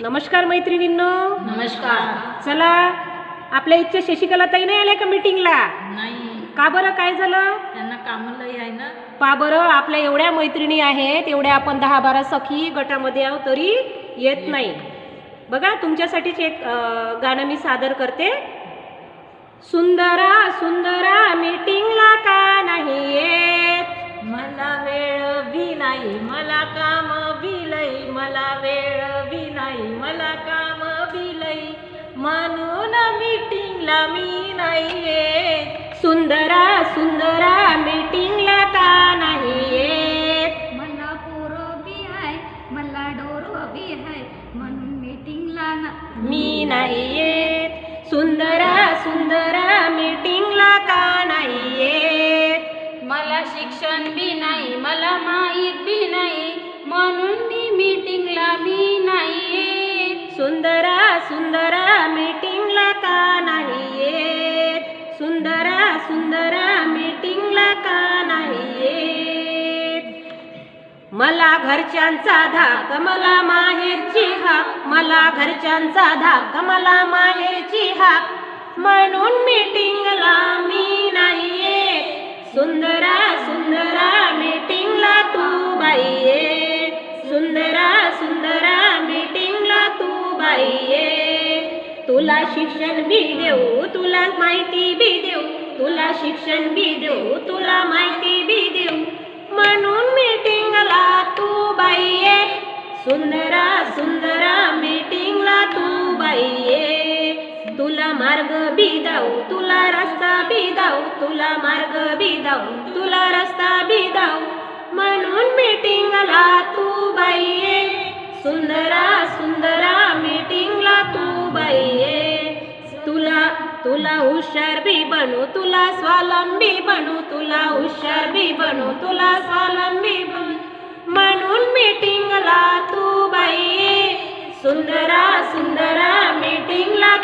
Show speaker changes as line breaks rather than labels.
नमस्कार मैत्रिणींनो.
नमस्कार.
चला आपल्या इथच्या शशिकला ताई नाही आल्या का मीटिंगला?
नाही.
का बरं? काय झालं?
त्यांना कामं लई आहे ना.
पा बरं आपल्या एवढ्या मैत्रिणी आहेत एवढ्या आपण दहा बारा सखी गटामध्ये आहोत तरी येत नाही. बघा तुमच्यासाठीच एक अं, गाणं मी सादर करते. सुंदरा सुंदरा मीटिंगला का नाही येत?
मला वेळ बी नाही मला काम बी लई मला वेळ मला काम बी लई. म्हणून मीटिंगला मी नाही येत
सुंदरा सुंदरा मीटिंगला का नाही येत
मला पोरं बी आहे मला डोरं बी आहे म्हणून मीटिंगला ना
मी नाही येत सुंदरा सुंदरा मीटिंगला का नाही येत
मला शिक्षण बी नाही मला माहीत बी नाही. म्हणून मी मीटिंगला
सुंदरा मीटिंगला का नाही येत? सुंदरा सुंदरा मीटिंगला का नाही येत? मला घरच्यांचा धाक मला माहेरची हा मला घरच्यांचा धाक मला माहेरची हा म्हणून मीटिंगला तुला शिक्षण बी देऊ तुला माहिती बी देऊ तुला शिक्षण बी देऊ तुला माहिती बी देऊ. म्हणून मीटिंगला तू बाई ये सुंदरा सुंदरा मीटिंगला तू बाई ये. तुला मार्ग बी दाऊ तुला रस्ता बी दाऊ तुला मार्ग बी दाऊ तुला रस्ता बी दाऊ. म्हणून मीटिंगला तुला हुशार बी बनू तुला स्वावलंबी बनू तुला हुशार बी बनू तुला स्वावलंबी बनू. म्हणून मीटिंगला तू बाई सुंदरा सुंदरा मीटिंगला